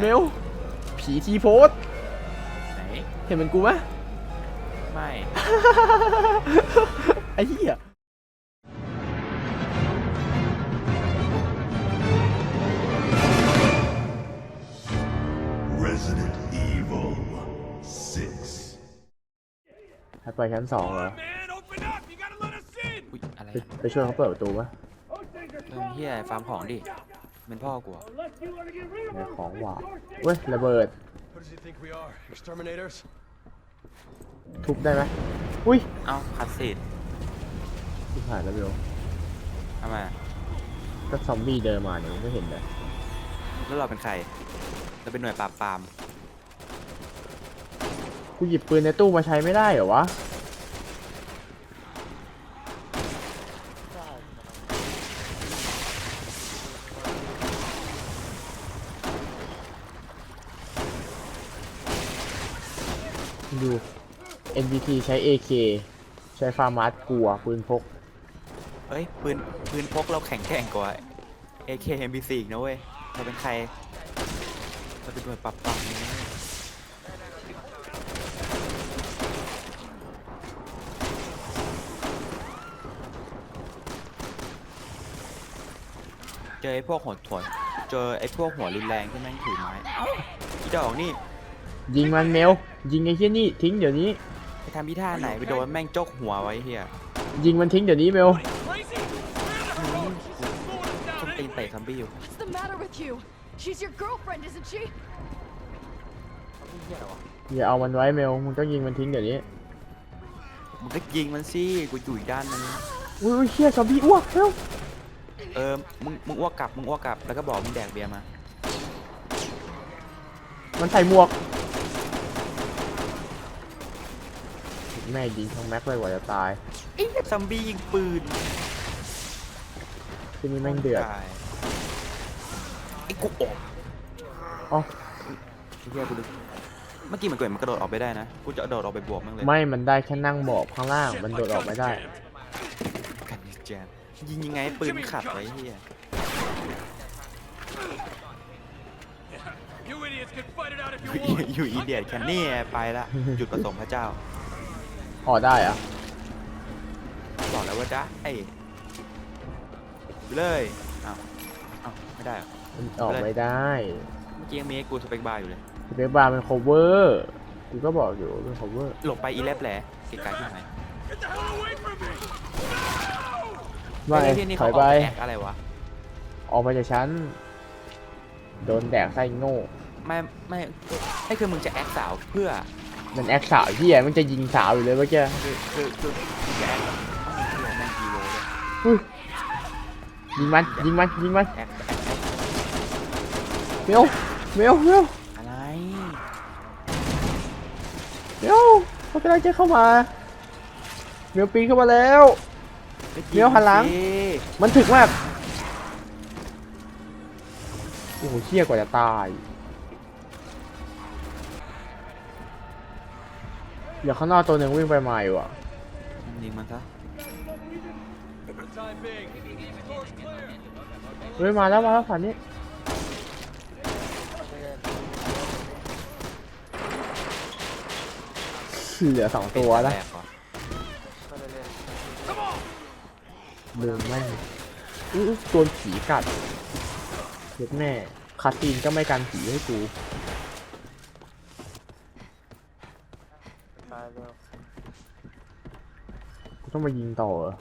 เมลผีทีโพสไหน เห็นเหมือนกูไหมไม่ ไอ้เหี้ย Resident Evil 6. ให้ไปชั้นสองเหรอ Man, open up! You gotta let us in! อุ๊ยอะไรไปอะไปช่วยเขาเปิดประตูปะเริ่มเฮียฟาร์มของดิ เป็นพ่อกูอะในของหวานเว้ยระเบิด Who does he think we are? Exterminators? ทุบได้ไหมอุ้ยเอ้าคัดซีดทุบหายแล้วเบลทำไมอะก็ซอมบี้เดินมาเนี่ยไม่เห็นเลยแล้วเราเป็นใคร เราเป็นหน่วยปราบปราม กูหยิบปืนในตู้มาใช้ไม่ได้เหรอวะ ดู NBT ใช้ AK ใช้ฟาร์มาสกลัวปืนพกเอ้ยปืนปืนพกเราแข็งแกร่งกว่า AK MB4 อีกนะเว้ยเราเป็นใครเราเป็นหน่วยปราบปรามนะเจอไอ้พวกหัวถวนเจอไอ้พวกหัวรุนแรงที่แม่งถือไม้อีดอกนี่ ยิงมันเมลยิงไอ้เหี้ยนี่ทิ้งเดี๋ยวนี้ ไปทำพิธาไหนไปโดนแม่งจกหัวไว้เฮียยิงมันทิ้งเดี๋ยวนี้เมล Crazy? Where the hell? She's slowing us ส้น down ตีนเตะซอมบี้อยู่ What's the matter with you? She's your girlfriend, isn't she? อย่าเอามันไว้เมลมึงต้องยิงมันทิ้งเดี๋ยวนี้มึงก็ยิงมันสิกูอยู่อีกด้านนึงอุ้ยอุ้ยเชี่ยซอมบี้อ้วกเร็วเออมึงมึงอ้วกกลับมึงอ้วกกลับแล้วก็บอกมึงแดกเบียร์มามันใส่หมวก แม่ยิงทั้งแม็กเลยกว่าจะตายไอ้เหี้ยซอมบี้ยิงปืนที่นี่แม่งเดือดตายไอ้กูออกอ๋อไอ้เหี้ยกูดึกเมื่อกี้มันเกิดมันกระโดดออกไปได้นะ กูจะกระโดดออกไปบวกมึงเลยไม่มันได้แค่นั่งหมอบข้างล่าง มันโดดออกไม่ได้ กันแจมยิงยังไงให้ปืนขัดไว้เฮีย You idiots can fight it out if อยู่ you want. อยู่อีเดียดแคนนี่ไปละ จุดประสงค์พระเจ้า อ๋อได้อะบอกแล้วว่าได้ไอ้ไปเลยอ้าวอ้าวไม่ได้เหรอ มันออกไม่ได้เมื่อกี้ยังมีให้กูสเปกบาร์อยู่เลย สเปคบาร์เป็น cover กูก็บอกอยู่เป็น cover หลบไปอีแลบแหละเกะกะที่ไหน Get the hell away from me! ว่าไงไอ้ที่นี่ถเขาอยออกไปไปแอกอะไรวะ ออกไปจากชั้น โดนแดกไส้โง่ ไม่ไม่ไม่คือมึงจะแอคสาวเพื่อ มันแอคสาวเฮียมันจะยิงสาวอยู่เลยเมื่อกี้คือคือคือมึงจะแอคต้องมีเพื่อแม่งกีโวเลยอุ้ยยิงมันยิงมันยิงมันแอคแอคแอคเมลเมลเมลอะไรเมลเขากำลังจะเข้ามาเมลปีนเข้ามาแล้วเดี๋ยวหันหลังสิมันถึกมากโอ้โหเชี่ยกว่าจะตาย เดี๋ยวข้างนอกตัวหนึ่งวิ่งไปมาอยู่อะยิงมันซะ For the time being, door's clear. เฮ้ยมาแล้วมาแล้วฝันนี้เหลือสองตัวแล้วแตกก่อนลืมแม่งอื้อตัวผีกัดเย็ดแม่คาตีนก็ไม่กันผีให้กู กูต้องมายิงต่อเหรอ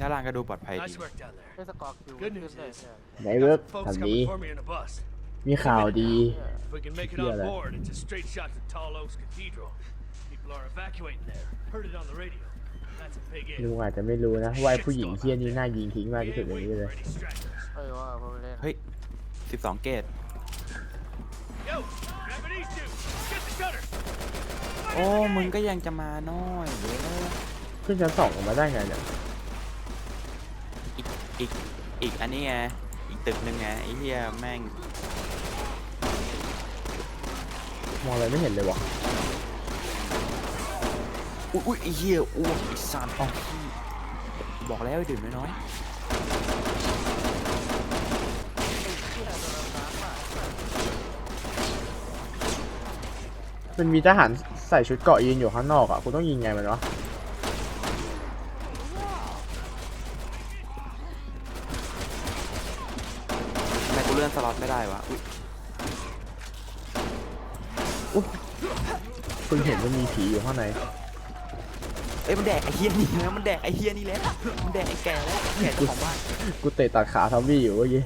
ด้านล่างก็ดูปลอดภัยดี Nice work down ได้ there. สกอร์คิว Good ขึ้น news เลย is- ไหน Got เวิร์ก some ทำ folks ดี coming for me in a bus. มีข่าวดี If we can make it Yeah, on that- board, it's a straight shot to Tall Oaks Cathedral. People are evacuating there. Heard it on the radio. That's a big ลุ if. งอาจจะไม่รู้นะว่าไอ้ผู้หญิงเที่ยนี้น่ายิงทิ้ง We มากที่สุด ain't ในนี้ waiting เล for ย any stragglers. เอ้ยว่าเอาไปเล่น เฮ้ย 12 เกต Yo, grab an E2. โอ้ มึงก็ยังจะมาน้อยเว้ยขึ้นชั้นสองออกมาได้ไงเนี่ยอีกอีกอีกอันนี้ไงอีกตึกหนึ่งไงไอ้เหี้ยแม่งมองอะไรไม่เห็นเลยวะอุ้ยอุ้ยไอ้เหี้ยอ้วกไอ้สารอ๋อบอกแล้วให้ดื่มน้อยๆ มันมีทหารใส่ชุดเกราะยืนอยู่ข้างนอกอะกูต้องยิงไงมันวะทำไมกูเลื่อนสล็อตไม่ได้วะอุ๊ยเพิ่งเห็นว่ามีผีอยู่ข้างในเอ้ยมันแดกไอ้เฮียนี่แล้วมันแดกไอ้เฮียนี่แล้วมันแดกไอ้แก่แล้วไอ้แก่เจ้าของบ้านกูเตะตัดขาทอมบี้อยู่เมื่อกี้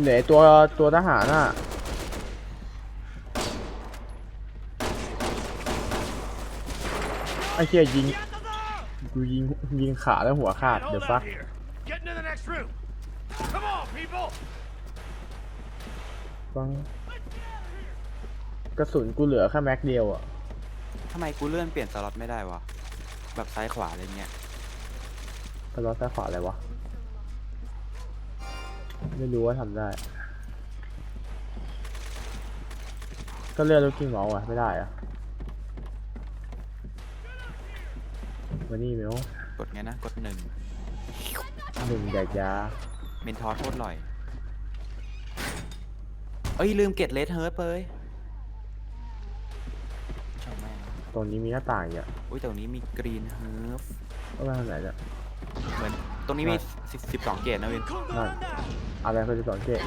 เหลือไอ้ตัวตัวทหารอะ อ้เหี้ยยิงกูยิงยิงขาแล้วหัวขาด Get เดี๋ยว hold ฟั out ก here. Get into the next room. Come on, people. ฟังกระสุนกูเหลือแค่แม็กเดียวอะทำไมกูเลื่อนเปลี่ยนสล็อตไม่ได้วะ แบบซ้ายขวาอะไรเงี้ยตลอดใต้ขวาอะไรวะ ไม่รู้ว่าทำได้ ก็เลื่อนลูกกิ้งเมาส์อะไม่ได้อะ มานี่เมลกดไงนะ กดหนึ่งหนึ่งแดกยาเมนทอร์โทษลอย เอ้ย ลืมเก็ตเลสเฮิร์ตเลยช่างแม่งตรงนี้มีหน้าต่างอะอุ้ยแต่ตรงนี้มีกรีนเฮิร์ฟก็ไปทางไหนเนี่ย เหมือนตรงนี้มีสิบสองเกตนะวินนั่นอะไรคือจะสอนเกต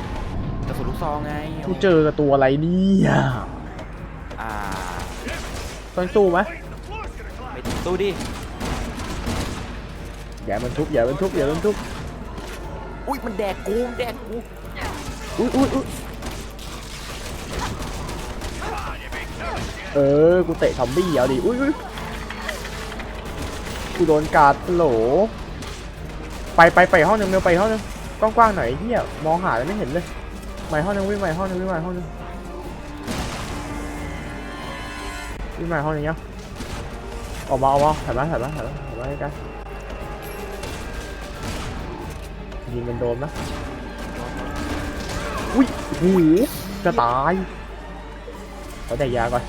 กระสุนลูกซองไงกูเจอกับตัวอะไรเนี่ยอ่า ต้องสู้ไหมไม่ตู้ดิ อย่ามันทุบอย่ามันทุบอย่ามันทุบอุ้ยมันแดกกูมันแดกกูอุ้ยอุ้ยอุ้ยเออ กูเตะทอมบี้เอาดิ อุ้ยอุ้ยกูโดนการ์ดโหล ไปไปไปห้องหนึงเร็วไปห้องหนึงกว้างๆหน่อยเฮียมองหาแล้วไม่เห็นเลยใหม่ห้องหนึงวิ่งใหม่ห้องหนึงวิ่งใหม่ห้องหนึงวิ่งใหม่ห้องหนึงเนาะออกมาออกมาถ่ายมาถ่ายมาถ่ายมาถ่ายมาใกล้ ยิงมันโดนนะ อุ้ยโอ้โหจะตายเขาแต่ยาก่อน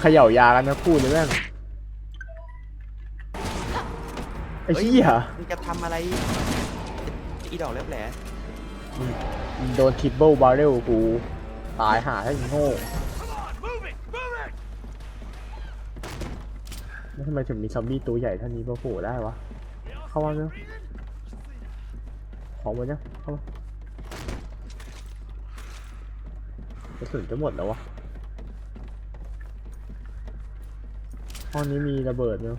เขย่ายากันนะพูดเลยแม่งไอ้เหี้ยมึงจะทำอะไร อีดอกเล็บแหลโดนทริปเปิลบาร์เรลกู ตายหาให้มึงโง่ Come on, move it, move it. แล้วทำไมถึงมีซอมบี้ตัวใหญ่เท่านี้มาโผล่ได้วะ เข้ามาเร็ว ของหมดยังเข้ามากระสุนจะหมดแล้ววะห้องนี้มีระเบิดเนาะ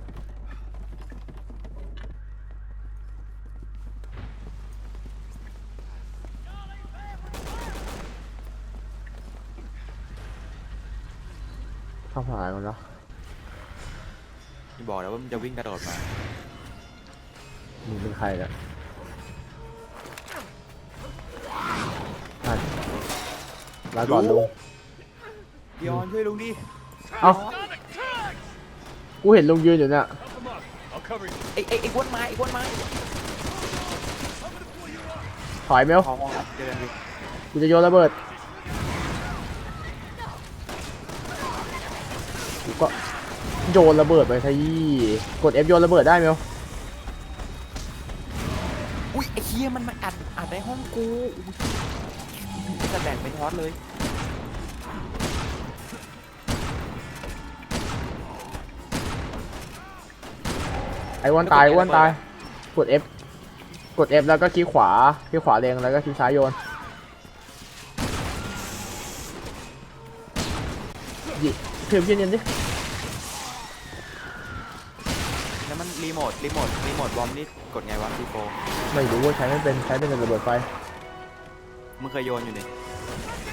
เข้าผ่านกันแล้วบอกแล้วว่ามันจะวิ่งกระโดดมามึงเป็นใครเนี่ย ลาก่อนลุงยอนช่วยลุงดิเอ้ากูเห็นลุงยืนอยู่เนี่ย Come on, I'll cover you. ไอ้ไอ้ไอ้อ้วนไม้ไอ้อ้วนไม้ถอยเมลพอเจอกันดิกูจะโยนระเบิดกูก็โยนระเบิดไปซะยี่กด F โยนระเบิดได้เมลอุ้ยไอ้เฮียมันมาอัดอัดในห้องกูอุ๊ย จะแบ่งเป็นทอสเลยไอ้อ้วนตายอ้วนตาย กด F กด F แล้วก็คลิกขวาคลิกขวาเล็งแล้วก็คลิกซ้ายโยนยิเพิ่มเย็นๆดิแล้วมันรีโมทรีโมทรีโมทบอมนี่กดไงวะซีโฟไม่รู้ว่าใช้ไม่เป็นใช้เป็นแต่ระเบิดไฟ มึงเคยโยนอยู่นี่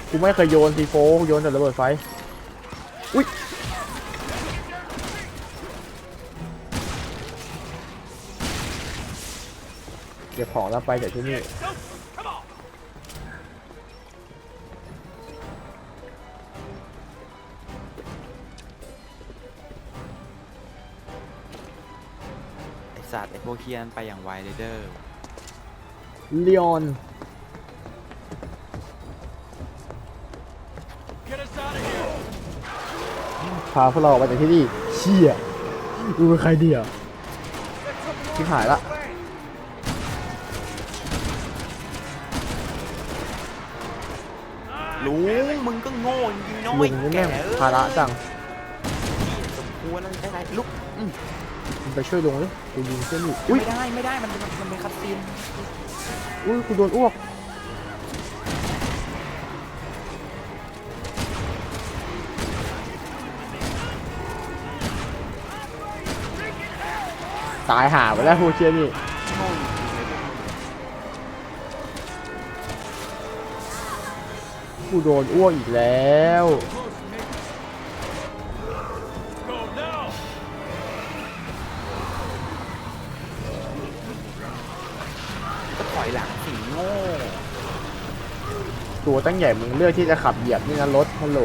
กูไม่เคยโยนซีโฟโยนแต่ระเบิดไฟ อุ้ยเก็บของแล้วไปจากที่นี่ Go. Come on. ไอสัตว์ไอพวกเคียนไปอย่างไวเลยเดอร์ลีออน พาพวกเราออกไปจากที่นี่เชี่ยกูเป็นใครเดียวชิบหายละ Ah, ลุงมึงก็โง่จริงๆน้อลุยงนี่แกแม่งเอ้ยภาระจังสมควรแล้วได้ไรลุกอืมมึงไปช่วยลุงดิกูยิงเส้นอยู่อุ้ยไม่ได้ไม่ได้มันมันมันเป็นคัตซีนอุ้ยกูโดนอ้วก ตายหาไปแล้วฮูเชี่ยนี่โง่จริงๆเลยกูโดนอ้วกอีกแล้วถอยหลังสิโง่ตัวตั้งใหญ่มึงเลือกที่จะขับเหยียบนี่นะรถฮัลโหล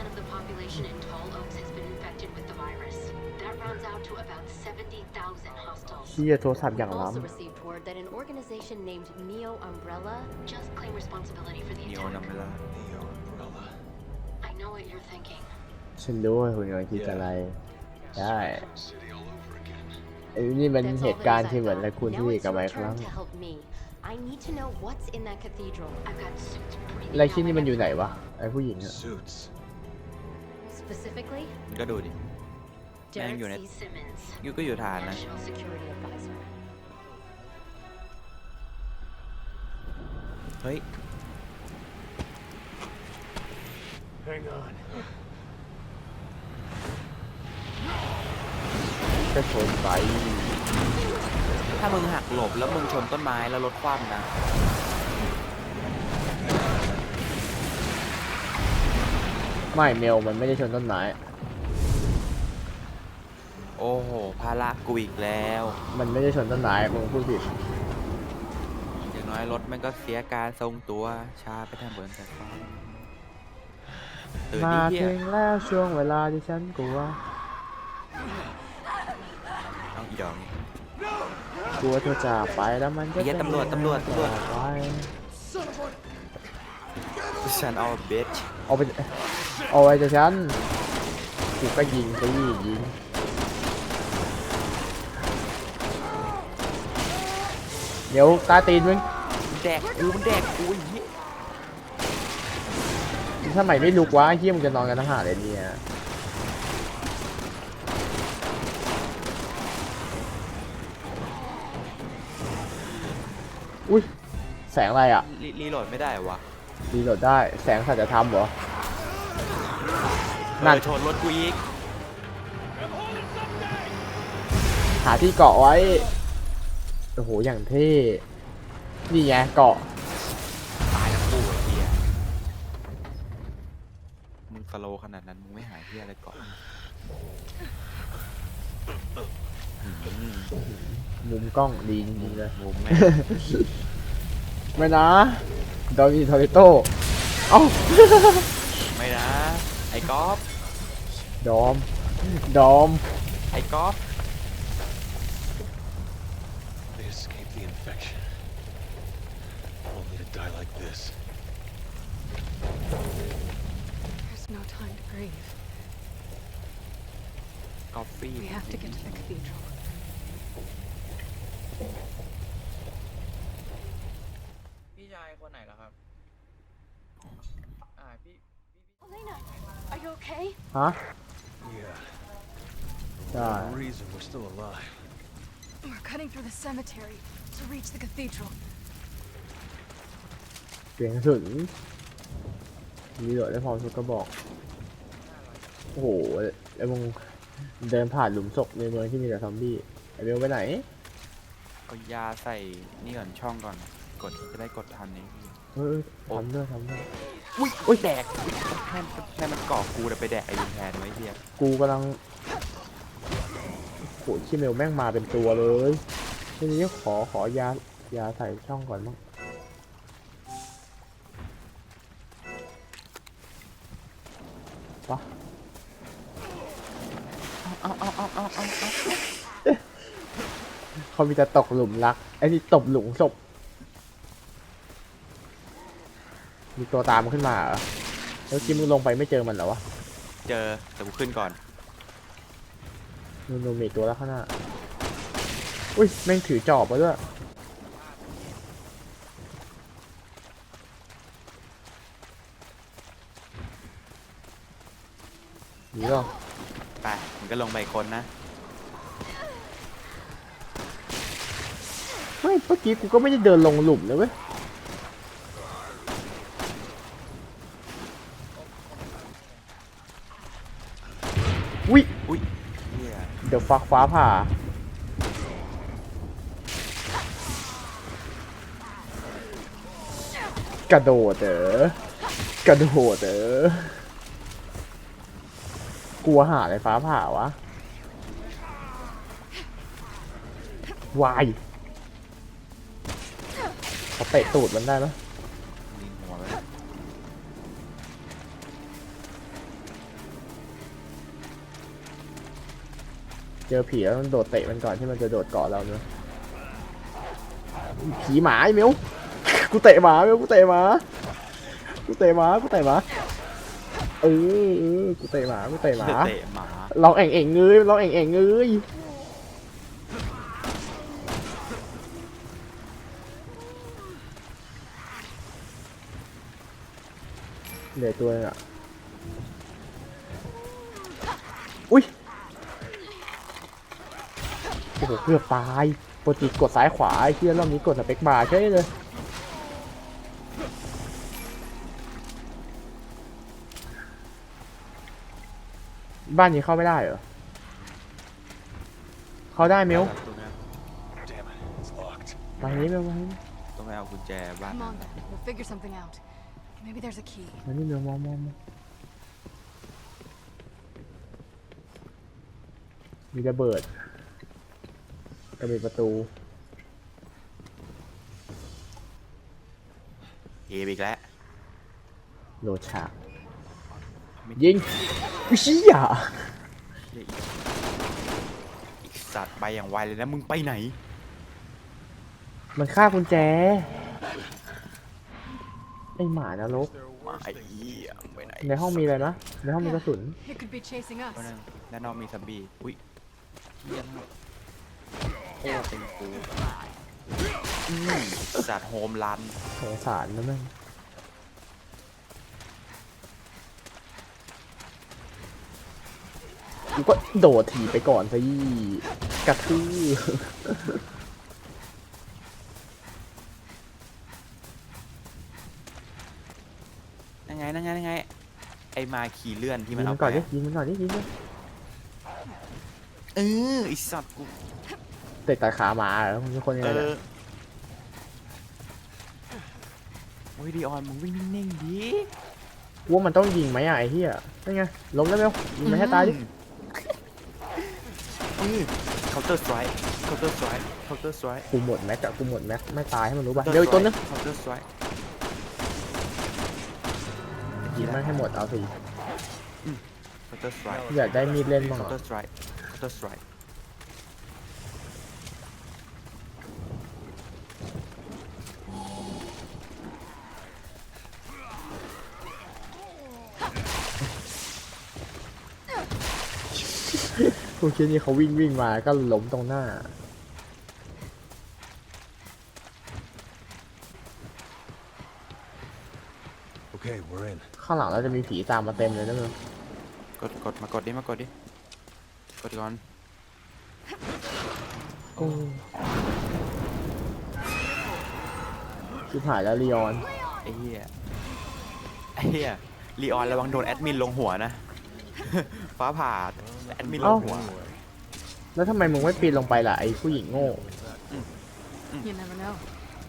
90% of the population in Tall Oaks has been infected with the virus. That rounds out to about 70,000 hostiles. เชี่ยโทรศัพท์อย่าง We've ล้ also received word that an organization named Neo Umbrella just claimed responsibility for the นิโอนัม attack. เวลา I know what you're thinking. ำฉันรู้ว่าคุณกำลังคิดอะไร ได้ City all over again. ไอ้นี่มัน That's เห all ตุ the การณ์ news ที่ I've เหมือน got. และคุณ Now ที่ it's กับ your ไมค์ค turn รั้ง to help me. I need to know what's in that cathedral. I've got suits breathing แล้ว down ที่นี่ my มันอยู่ไหน neck. วะ ไอ้ผู้หญิงอะ Suits. Specifically, มึงก็ดูดิ Derek unit. C. Simmons, ยูก็อยู่ฐานนะ National Security Advisor. เฮ้ย Hang on. ก็ชนไปถ้ามึงหักหลบแล้วมึงชนต้นไม้แล้วรถคว่ำนะ ไม่เมลมันไม่ได้ชนต้นไม้ โอ้โหภาระกูอีกแล้ว มันไม่ได้ชนต้นไม้มึงพูดผิดอย่างน้อยรถมันก็เสียการทรงตัวช้าไปทางเบิร์นแต่ฟ้าตื่นมาดีเฮียถึงแล้วช่วงเวลาที่ฉันกลัวเอาอีดอกนี่กลัวเธอจากไปแล้วมันก็เหี้ยตำรวจตำรวจตำรวจ จากไปฉันเอาเบสเอาไป เอาไว้จากฉันกูก็ยิงไปยิงเดี๋ยวตาตีนมึงแดกกูมันแดกกูอย่างนี้ทำไมไม่ลุกวะไอ้เฮียมึงจะนอนกันทั้งหาเลยเนี่ยอุ้ยแสงอะไรอะรีรีโหลดไม่ได้เหรอวะรีโหลดได้แสงสัจธรรมเหรอ นั่นเออชนรถกูอีกหาที่เกาะไว้ โอ้โห อย่างเท่ นี่ไงเกาะ ตายทั้งคู่ไอ้เฮียมึงสโลว์ขนาดนั้นมึงไม่หายเฮียอะไรก่อนอืมมุมกล้องดีจริงๆเลยมุมแม่งไม่นะดอมีทอริโต้ เอ้า ไม่นะ ไอ้กอล์ ฟ ดอม ดอม ไอ้กอล์ฟ They escaped the infection. Only to die like this. There's no time to grieve. กอล์ฟฟี่ We have to get to the cathedral. พี่ชายคนไหนเหรอครับ อ่า พี่ Elena, are you okay? ฮะ Yeah. ใช่ The reason we're still alive. We're cutting through the cemetery to reach the cathedral. เสียงกระสุนรีโหลดได้พอทุกกระบอก โอ้โหไอ้มึงเดินผ่านหลุมศพในเมืองที่มีแต่ซอมบี้ไอ้เบลไปไหนเอายาใส่นี่ก่อนช่องก่อน กดจะได้กดทันนี้เออทำด้วยทำด้วยอุ้ยอุ้ยแดกแค่แค่มันเกาะกูแต่ไปแดกไอ้ยิงแทนไว้เฮียกูกำลัง โหขี้เมลแม่งมาเป็นตัวเลยทีนี้ขอขอยายาใส่ช่องก่อนมั้งปะเอาเอาเอาเอาเอาเอาเขามีแต่ตกหลุมรักไอ้ที่ตบหลุมศพมีตัวตามขึ้นมาเหรอแล้วกิมมึงลงไปไม่เจอมันเหรอวะ เจอแต่กูขึ้นก่อน นูนมีตัวแล้วข้างหน้า อุ้ยแม่งถือจอบมาด้วย หนีหรอไปมันก็ลงไปอีกคนนะ ไม่เมื่อกี้กูก็ไม่ได้เดินลงหลุมนะเว้ย วิ อุ้ยเฮีย เดี๋ยว ฟักฟ้าผ่า กระโดดเออกระโดดเออกลัวหาอะไรฟ้าผ่าวะวายเขาเตะตูดมันได้ไหม เจอผีแล้วต้องโดดเตะมันก่อนที่มันจะโดดเกาะเราเนอะผีหมาไอ้มิวกูเตะหมามิวกูเตะหมากูเตะหมากูเตะหมาเออเออกูเตะหมากูเตะหมาเตะหมาลองเอ่งเอ่งเงยลองเอ่งเอ่งเงยเหลือตัวนึงอะอุ้ยโอ้โหเกือบตายปกติกดซ้ายขวาไอ้เหี้ยรอบนี้กดสเปคบาร์ใช่เลยบ้านนี้เข้าไม่ได้เหรอ เข้าได้มิวตรงนี้ Damn it, it's locked. ไปนี้มิวมานี้ต้องไปเอากุญแจบ้าน Come on then. We'll figure something out. Maybe there's a key. มานี่มิวมองมองมองมีระเบิด ก็มีประตูเอไปอีกแล้วโหลดฉากไม่ยิงอุ้ยเชี่ยเหี้ยอีกอีกสัตว์ไปอย่างไวเลยนะมึงไปไหน มันฆ่ากุญแจไอหมานรกหมาไอ้เหี้ยไปไหนในห้องมีอะไรนะในห้องมีกระสุน It could be chasing us. ก็นั่นด้านนอกมีซัมบี้อุ้ยเหี้ยมาก โคตรเป็นกูอืมสัตว์โฮมรันสงสารนะแม่งกูก็โดดถีบไปก่อนสิกระทืบนั่งไงนั่งไงนั่งไง ไอมาขี่เลื่อนที่ยิงมันมัเอานไปก่อนดิอะยิงมันก่อนดิยิงมัน เออไอสัตว์กู เตะตาขาหมาเหรอมึงเป็นคนยังเอไงเนี่ยอโอ้ยดีออนมึงวิ่งนิ่งๆดิกูว่ามันต้องยิงไหมอะไอ้เหี้ยนี่ไงล้มแล้วเร็วยิงมันให้ตายดิเคาน์เตอร์สไตร์เคาน์เตอร์สไตร์เคาน์เตอร์สไตร์กูหมดแม็กอะกูหมดแม็กไม่ตายให้มันรู้ป่ะเดี๋ยวอีกตัวนึงเคาน์เตอร์สไตร์ยิงมันให้หมดเอาสิเคาน์เตอร์สไตร์อยากได้มีดเล่นบ้างเคาอะน์เตอร์สไตร์เคาน์เตอร์สไต พวกเช่นนี้เขาวิ่งวิ่งมาก็ล้มตรงหน้า Okay, we're in. ข้างหลังเราจะมีผีตามมาเต็มเลยนะมึงกดกดมากดดิมากดดิกดก่อนคือหายแล้วลีออน ไอ้เหี้ยไอ้เหี้ยลีออนระวังโดนแอดมินลงหัวนะ ฟ้าผ่าแอดมินลงหัวแล้วทำไมมึงไม่ปีนลงไปล่ะไอ้ผู้หญิงโง่ You never know.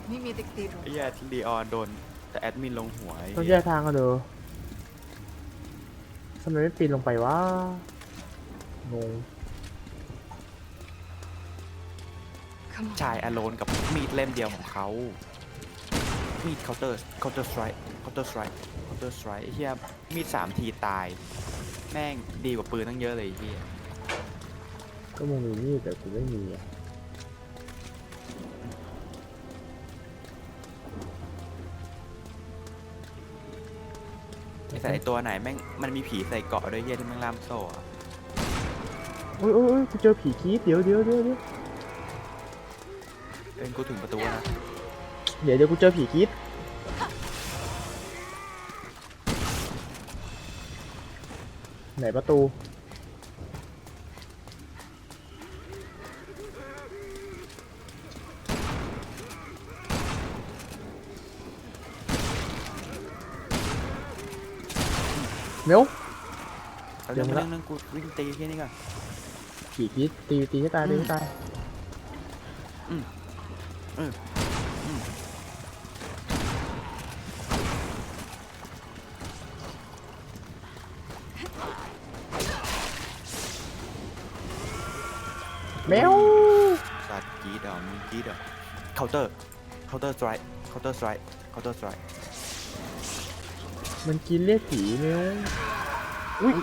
Meet me at the cathedral. ไอ้เหี้ยลีออนโดนแต่แอดมินลงหัวไอ้ต้องแยเหี้ยกทางกันเด้อทำไมไม่ปีนลงไปวะงง Come on. ชายอโลนกับมีดเล่มเดียวของเขา มีดเคาน์เตอร์เคาน์เตอร์สไตร์เคาน์เตอร์สไตร์เคาน์เตอร์สไตร์ไอ้เหี้ยมีดสามทีตาย แม่งดีกว่าปืนตั้งเยอะเลยไอ้เหี้ยก็มึงมีมีดแต่กูไม่มีอะแต่ไอตัวไหนแม่งมันมีผีใส่เกาะด้วยเหี้ยที่แม่งล่ามโซ่อะโอ้ยโอ้ยโอ้ยกูเจอผีคีดเดี๋ยวเดี๋ยวเดี๋ยวเดี๋ยวเป็นกูถึงประตูนะเดี๋ยวเดี๋ยวกูเจอผีคีด ไหนประตูเร็วเอาเรื่องเดี๋ยวเรื่นะองนึงกูวิ่งตีแค่นี้ก่อนผีคีดตีตีให้ตายตีให้ตาย แมวสัตว์กรีดเหรอมึงกรีดเหรอเคาน์เตอร์เคาน์เตอร์สไตร์เคาน์เตอร์สไตร์เคาน์เตอร์สไตร์มันกินเรียกผีแมวอุ้ย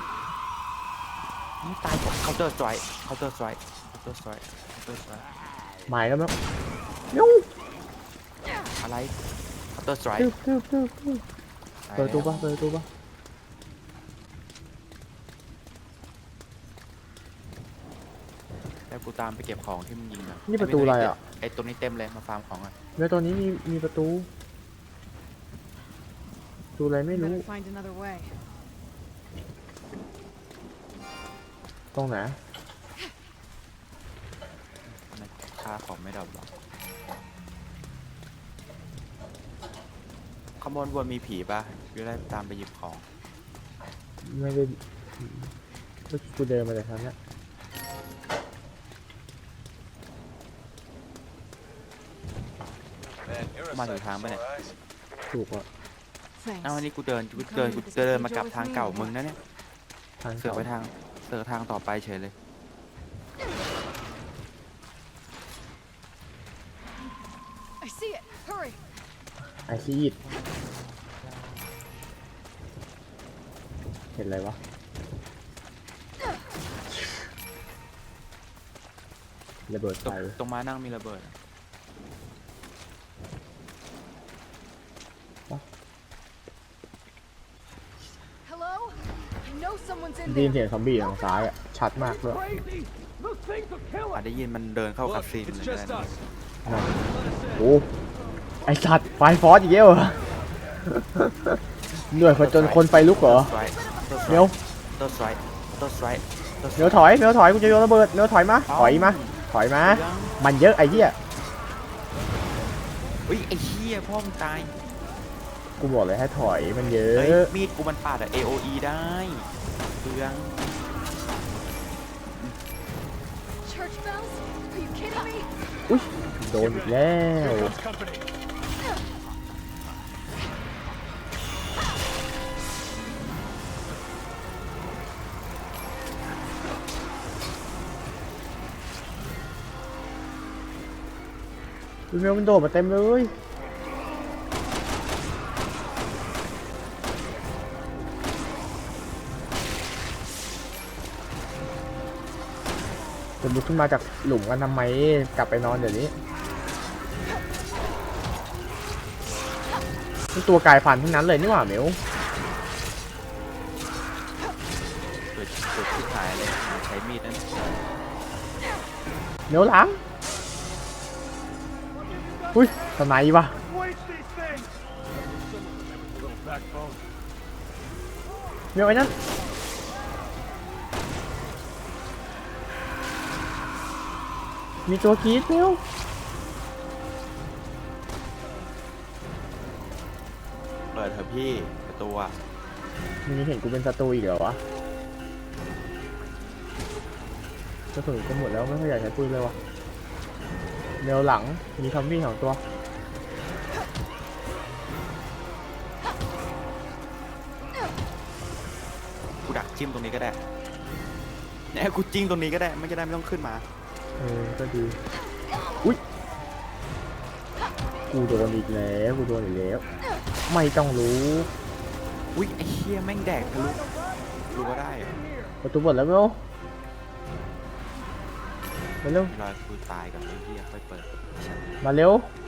ไม่ตายผมเคาน์เตอร์สไตร์เคาน์เตอร์สไตร์เคาน์เตอร์สไตร์เคาน์เตอร์สไตร์หมายแล้วแมวแมวอะไรเคาน์เตอร์สไตร์ตึ๊บตึ๊บตึ๊บตึ๊บเปิดประตูปะเปิดประตูปะ แล้วกูตามไปเก็บของที่มึงยิงอะนี่ประตูอะไรอะ ไอตัวนี้เต็มเลยมาฟาร์มของอะแล้วตอนนี้มีมีประตูประตูอะไรไม่รู้ Better find another way. ตรงไหนทำไมค่าของไม่ดรอปหรอขโมยวนมีผีป่ะกูได้ตามไปหยิบของไม่ได้ก็กูเดินมาจากทางเนี้ย มาถึงทางปะเนี่ย ถูกอะ Thanks. เอ้าวันนี้กูเดินกูเดินกูเดินมากลับทางเก่ามึงนะเนี่ย ทางเสือกเก่าไปทางเสือกทางต่อไปเฉยเลย I see it. Hurry. ไอซีดเห็นอะไรวะ ระเบิดตรไฟงตรงมานั่งมีระเบิดอะ Hello? I know someone's in ได้ยิน there. เสียงซอมบี้ทางซ้ายอะ ชัดมากเลย Crazy! Those things will kill อาจ us! ได้ยินมันเดินเข้าคา Look, ซีน it's เลย just นะ us. โอ้ไอสัตว์ไฟฟอสอีกแล้วเหรอเหนื่อยพอจนคนไฟลุกเหรอสไตร์เดี๋ยวตัวสไตร์ตัวสไตร์ตัวสไตเดี๋ยวร์ถอยเดี๋ยวถอยกูจะโยนระเบิดเดี๋ยวถอยมาถอยมาถอยมามันเยอะไอ้เหี้ยอุ้ยไอ้เหี้ยพ่อมึงตายกูบอกเลยให้ถอยมันเยอเฮ้ยะมีดกูมันปาดอะ AOE ได้ เปลือง Church bells? Are you kidding me? อุ้ยโดนอีกแล้ว Here comes company. ดูเมลมันโดดมาเต็มเลย ลุกขึ้นมาจากหลุมกันทำไม กลับไปนอนเดี๋ยวนี้นี่ตัวกายพันธุ์ทั้งนั้นเลยนี่หว่าเมลเกิดเกิดที่หายเลยใช้มีดนั่นเมลหลังอุ้ยทนายปะ Waste these things! Little backbone. เมลไอ้นั่น มีตัวกรีดเมลเปิดเถอะพี่ประตูอะมึงยังเห็นกูเป็นศัตรูอีกเหรอวะกระสุนจะหมดแล้วไม่ค่อยอยากใช้ปืนเลยวะเมลหลังมีทอมบี้สองตัวกูดักจิ้มตรงนี้ก็ได้เนี่ยกูจิ้มตรงนี้ก็ได้ไม่จะได้ไม่ต้องขึ้นมา เออก็ดี อุ้ย กูโดนอีกแล้ว กูโดนอีกแล้ว ไม่ต้องรู้ อุ้ยไอ้เหี้ยแม่งแดกทะลุรู้ว่าได้เหรอประตูเปิดแล้วเมลมาเร็วรอยกูตายกับไอ้เหี้ยค่อยเปิดมาเร็วไ